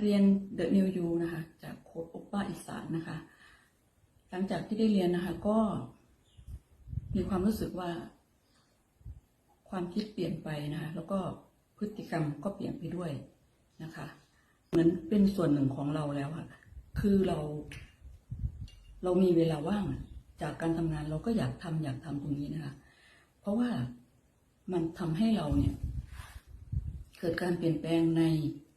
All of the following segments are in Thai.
เรียน The New You นะคะ จากโค้ดโอป้าอีสานนะคะ หลังจากที่ได้เรียนนะคะ ก็มีความรู้สึกว่า ความคิดเปลี่ยนไปนะคะ แล้วก็พฤติกรรมก็เปลี่ยนไปด้วยนะคะ เหมือนเป็นส่วนหนึ่งของเราแล้วค่ะ คือเรา เรามีเวลาว่างจากการทำงานเราก็อยากทำอยากทำตรงนี้นะคะ เพราะว่ามันทำให้เราเนี่ย เกิดการเปลี่ยนแปลงใน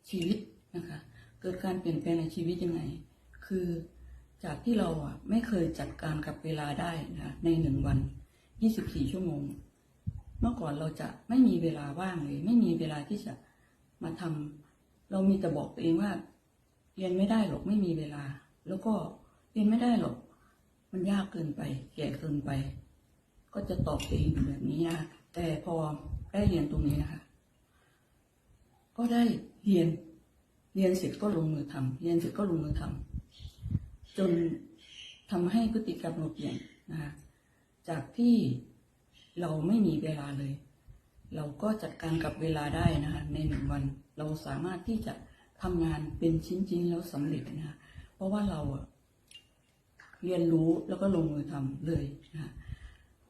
ชีวิตนะคะ เกิดการเปลี่ยนแปลงในชีวิตยังไง คือจากที่เราอะไม่เคยจัดการกับเวลาได้นะในหนึ่งวัน 24 ชั่วโมง เมื่อก่อนเราจะไม่มีเวลาว่างเลย ไม่มีเวลาที่จะมาทำเรามีแต่บอกตัวเองว่า เรียนไม่ได้หรอกไม่มีเวลา แล้วก็เรียนไม่ได้หรอก มันยากเกินไปแก่เกินไป ก็จะตอบตัวเองแบบนี้นะแต่พอได้เรียนตรงนี้นะคะก็ได้เรียน เรียนเสร็จก็ลงมือทำเรียนเสร็จก็ลงมือทำจนทำให้พฤติกรรมเราเปลี่ยนนะคะจากที่เราไม่มีเวลาเลย เราก็จัดการกับเวลาได้นะคะในหนึ่งวันเราสามารถที่จะทำงานเป็นชิ้นๆแล้วสำเร็จนะคะเพราะว่าเราเรียนรู้แล้วก็ลงมือทำเลยนะคะ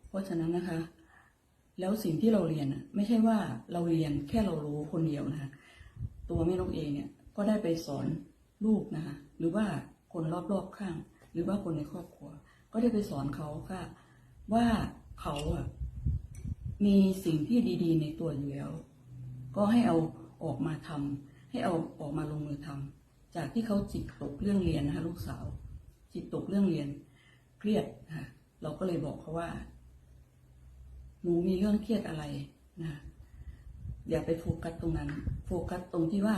เพราะฉะนั้นนะคะ แล้วสิ่งที่เราเรียนไม่ใช่ว่าเราเรียนแค่เรารู้คนเดียวนะคะตัวแม่นกเองเนี่ย ก็ได้ไปสอนลูกนะคะหรือว่าคนรอบๆข้าง หรือว่าคนในครอบครัว ก็ได้ไปสอนเขาค่ะ ว่าเขาอะมีสิ่งที่ดีๆ ในตัวอยู่แล้ว ก็ให้เอาออกมาทำให้เอาออกมาลงมือทำจากที่เขาจิตตกเรื่องเรียนนะคะลูกสาว จิตตกเรื่องเรียน เครียดนะคะเราก็เลยบอกเขาว่าหนูมีเรื่องเครียดอะไรนะอย่าไปโฟกัสตรงนั้น โฟกัสตรงที่ว่า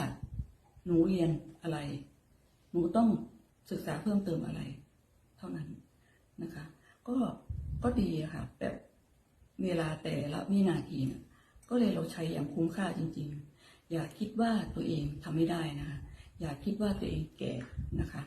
หนูเรียนอะไร หนูต้องศึกษาเพิ่มเติมอะไร เท่านั้นนะคะ ก็ก็ดีอะค่ะ แบบเวลาแต่ละวินาทีนะก็เลยเราใช้อย่างคุ้มค่าจริง ๆ อย่าคิดว่าตัวเองทำไม่ได้นะคะอย่าคิดว่าตัวเองแก่นะคะ